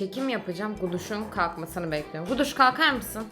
çekim yapacağım. Guduş'un kalkmasını bekliyorum. Guduş kalkar mısın?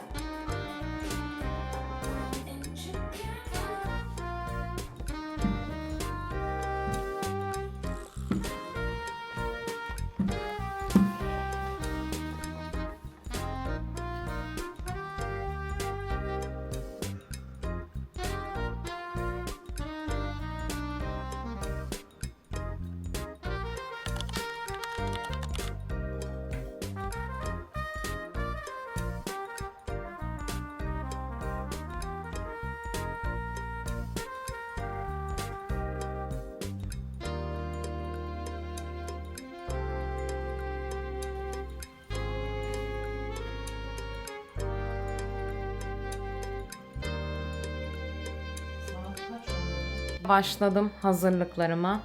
Başladım hazırlıklarıma.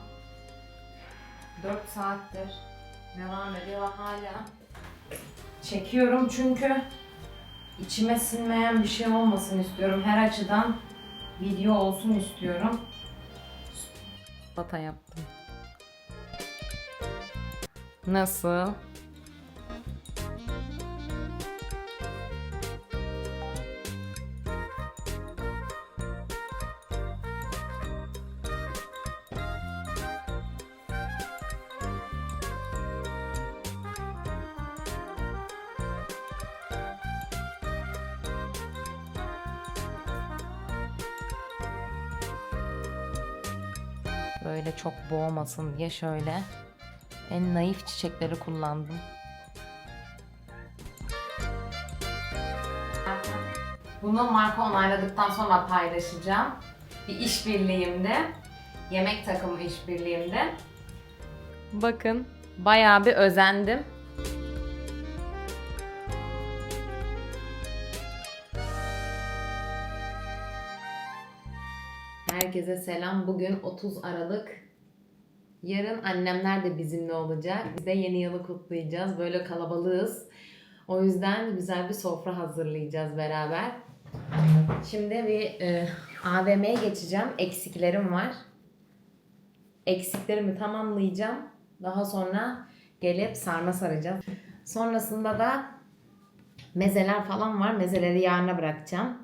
4 saattir devam ediyor hala. Çekiyorum çünkü içime sinmeyen bir şey olmasın istiyorum. Her açıdan video olsun istiyorum. Bata yaptım. Nasıl? Böyle çok boğmasın diye şöyle en naif çiçekleri kullandım. Bunu marka onayladıktan sonra paylaşacağım. Bir işbirliğimde, yemek takımı işbirliğimde. Bakın, bayağı bir özendim. Herkese selam. Bugün 30 Aralık. Yarın annemler de bizimle olacak. Biz de yeni yılı kutlayacağız. Böyle kalabalığız. O yüzden güzel bir sofra hazırlayacağız beraber. Şimdi bir e, AVM'ye geçeceğim. Eksiklerim var. Eksiklerimi tamamlayacağım. Daha sonra gelip sarma saracağız. Sonrasında da mezeler falan var. Mezeleri yarına bırakacağım.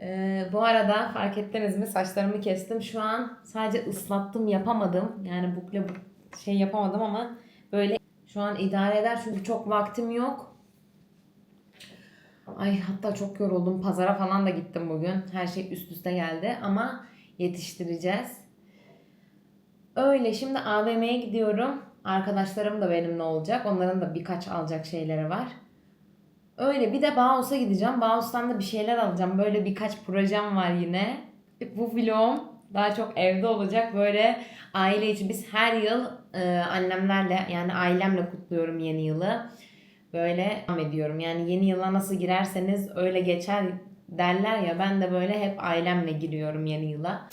Ee, bu arada fark ettiniz mi saçlarımı kestim. Şu an sadece ıslattım yapamadım. Yani bukle bu şey yapamadım ama böyle şu an idare eder çünkü çok vaktim yok. Ay hatta çok yoruldum. Pazara falan da gittim bugün. Her şey üst üste geldi ama yetiştireceğiz. Öyle şimdi AVM'ye gidiyorum. Arkadaşlarım da benimle olacak. Onların da birkaç alacak şeyleri var. Öyle bir de Bauhaus'a gideceğim. Bauhaus'tan da bir şeyler alacağım. Böyle birkaç projem var yine. Bu vlogum daha çok evde olacak. Böyle aile içi biz her yıl e, annemlerle yani ailemle kutluyorum yeni yılı. Böyle devam ediyorum. Yani yeni yıla nasıl girerseniz öyle geçer derler ya ben de böyle hep ailemle giriyorum yeni yıla.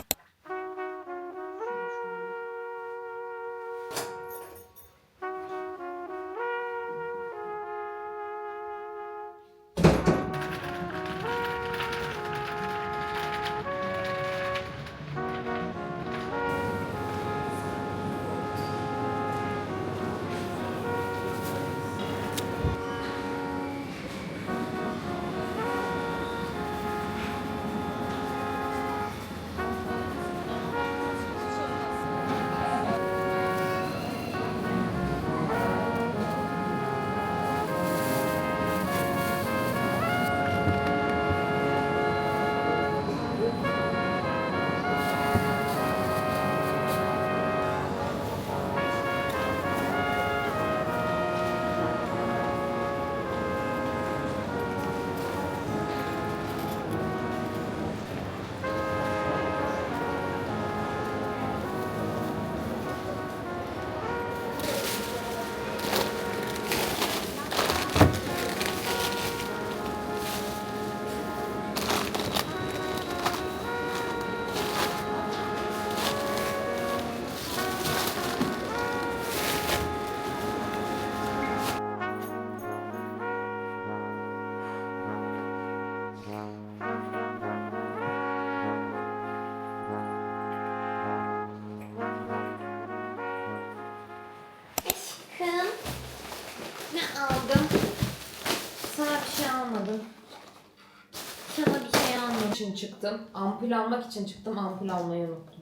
İçin çıktım. Ampul almak için çıktım. Ampul almayı unuttum.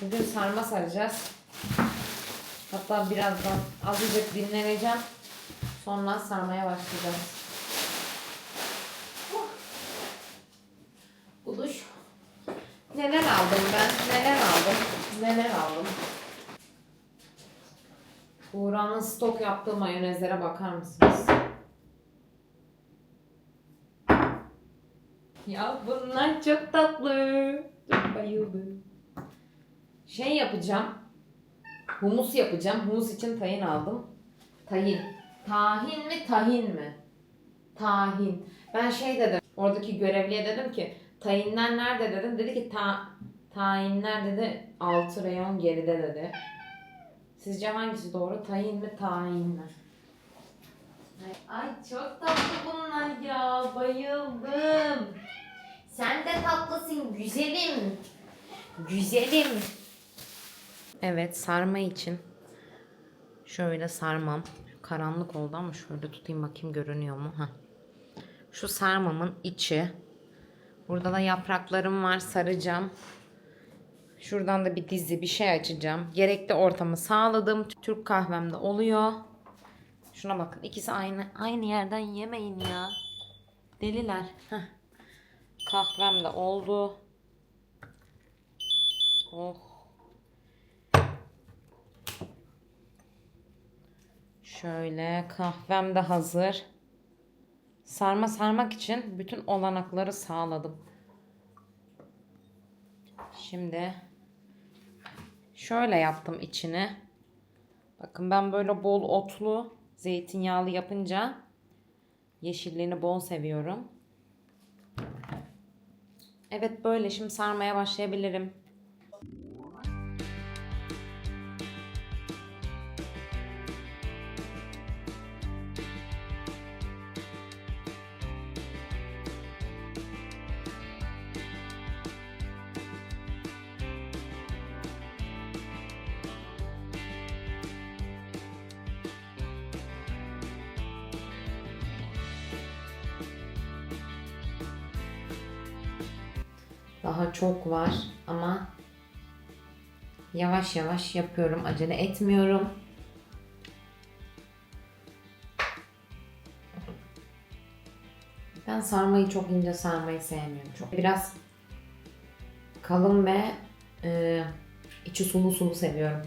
Bugün sarma saracağız. Hatta birazdan azıcık dinleneceğim. Sonra sarmaya başlayacağız. Buluş. Neler aldım ben? Neler aldım? Neler aldım? Buğra'nın stok yaptığı mayonezlere bakar mısınız? Ya bunlar çok tatlı. Çok bayıldım. Şey yapacağım. Humus yapacağım. Humus için tahin aldım. Tahin. Tahin mi tahin mi? Tahin. Ben şey dedim. Oradaki görevliye dedim ki tahinler nerede dedim. Dedi ki ta tahinler dedi 6 reyon geride dedi. Sizce hangisi doğru? Tahin mi tahin mi? Ay, ay çok tatlı bunlar ya. Bayıldım. Sen de tatlısın güzelim. Güzelim. Evet sarma için şöyle sarmam. Karanlık oldu ama şöyle tutayım bakayım görünüyor mu? Heh. Şu sarmamın içi. Burada da yapraklarım var saracağım. Şuradan da bir dizi bir şey açacağım. Gerekli ortamı sağladım. Türk kahvemde oluyor. Şuna bakın ikisi aynı aynı yerden yemeyin ya. Deliler. Heh. Kahvem de oldu. Oh. Şöyle kahvem de hazır. Sarma sarmak için bütün olanakları sağladım. Şimdi şöyle yaptım içini. Bakın ben böyle bol otlu, zeytinyağlı yapınca yeşilliğini bol seviyorum. Evet böyle şimdi sarmaya başlayabilirim. Daha çok var ama yavaş yavaş yapıyorum. Acele etmiyorum. Ben sarmayı çok ince sarmayı sevmiyorum. Çok biraz kalın ve e, içi sulu sulu seviyorum.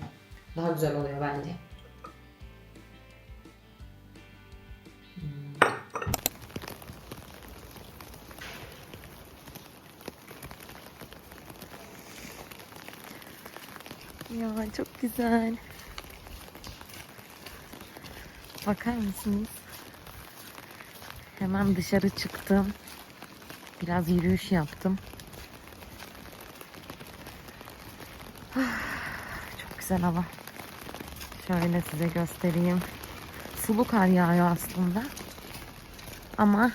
Daha güzel oluyor bence. Ya çok güzel. Bakar mısınız? Hemen dışarı çıktım. Biraz yürüyüş yaptım. Çok güzel hava. Şöyle size göstereyim. Sulu kar yağıyor aslında. Ama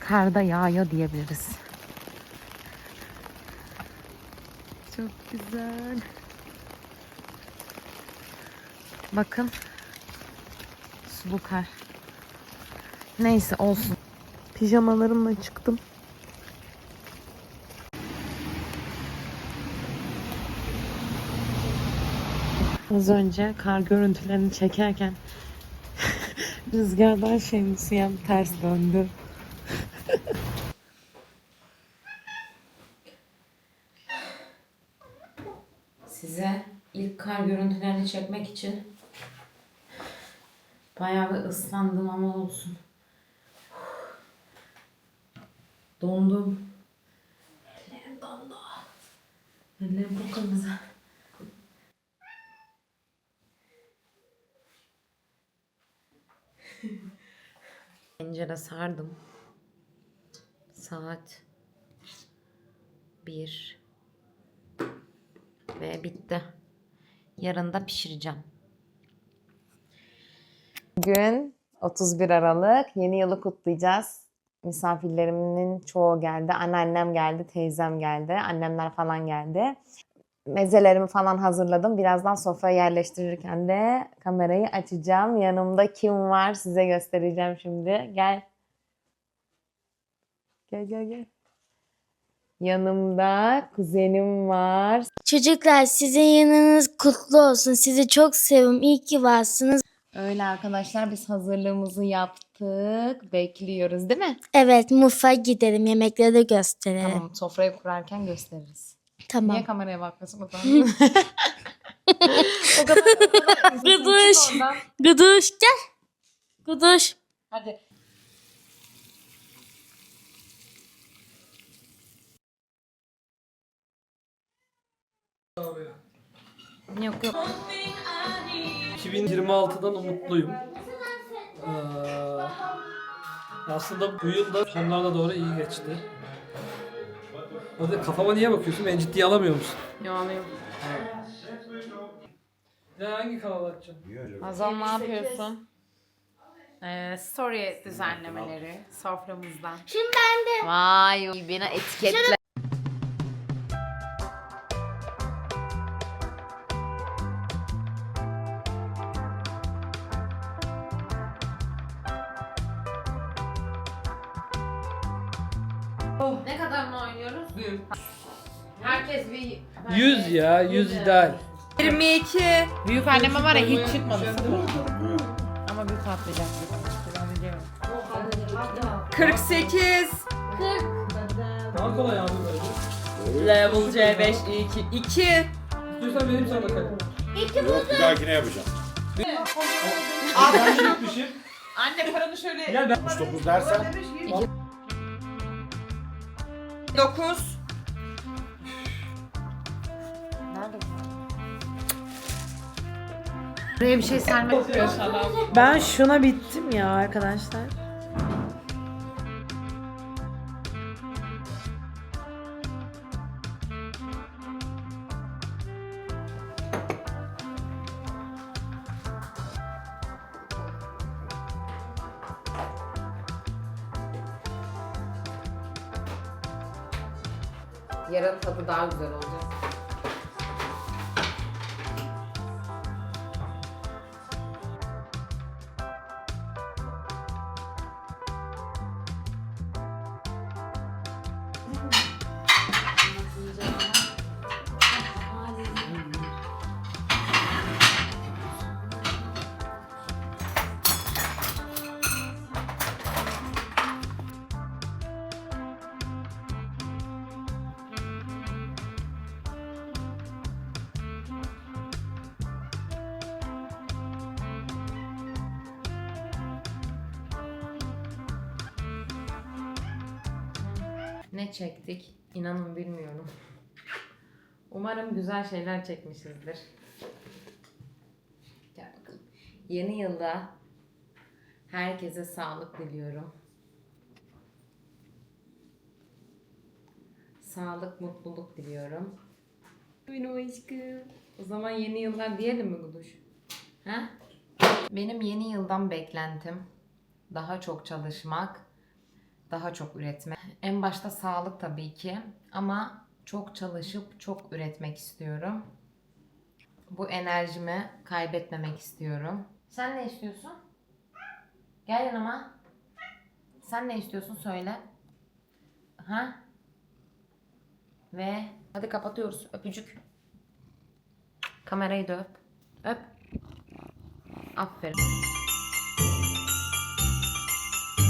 karda yağıyor diyebiliriz. Çok güzel. Bakın. Sulu kar. Neyse olsun. Pijamalarımla çıktım. Az önce kar görüntülerini çekerken rüzgardan şemsiyem ters döndü. Size ilk kar görüntülerini çekmek için bayağı bir ıslandım ama olsun. Dondum. Ellerim dondu. Ellerim bu kırmızı. Pencere sardım. Saat bir ve bitti. Yarın da pişireceğim. Bugün 31 Aralık yeni yılı kutlayacağız. Misafirlerimin çoğu geldi. Anneannem geldi, teyzem geldi, annemler falan geldi. Mezelerimi falan hazırladım. Birazdan sofraya yerleştirirken de kamerayı açacağım. Yanımda kim var size göstereceğim şimdi. Gel. Gel gel gel. Yanımda kuzenim var. Çocuklar sizin yanınız kutlu olsun. Sizi çok seviyorum. İyi ki varsınız. Öyle arkadaşlar biz hazırlığımızı yaptık. Bekliyoruz değil mi? Evet mutfağa gidelim. Yemekleri de gösterelim. Tamam sofrayı kurarken gösteririz. Tamam. Niye kameraya bakmıyorsun o zaman? o kadar, o kadar üzüntü Gıdış. Guduş gel. Guduş. Hadi. Yok yok. 2026'dan umutluyum. Ee, aslında bu yıl da sonlarına doğru iyi geçti. Hadi kafama niye bakıyorsun? Beni ciddiye alamıyor musun? Yağlıyım. Ya hangi kanal açacağım? Hazal ne yapıyorsun? Ee, story düzenlemeleri soframızdan. Şimdi ben de. Vay beni etiketle. Ne kadar mı oynuyoruz? Herkes bir... 100 ya, 100 ideal. 22, Büyük anneme var ya hiç çıkmadı. Ama bir patlayacak. Ben biliyorum. 48, Daha kolay abi böyle. level C5, 2, 2. İstiyorsan benim sana kalem. Yok bir dahakine yapacağım. Ben gitmişim. Anne paranı şöyle Gel ben. 69 dersen 9, Nerede bu? Buraya bir şey sermek Ben şuna bittim ya arkadaşlar. Yarın tadı daha güzel olacak. Ne çektik? İnanın bilmiyorum. Umarım güzel şeyler çekmişizdir. Gel bakalım. Yeni yılda herkese sağlık diliyorum. Sağlık, mutluluk diliyorum. Benim aşkım. O zaman yeni yıllar diyelim mi Guduş? Ha? Benim yeni yıldan beklentim daha çok çalışmak, daha çok üretmek. En başta sağlık tabii ki ama çok çalışıp çok üretmek istiyorum. Bu enerjimi kaybetmemek istiyorum. Sen ne istiyorsun? Gel yanıma. Sen ne istiyorsun söyle. Ha? Ve hadi kapatıyoruz. Öpücük. Kamerayı da öp. Öp. Aferin.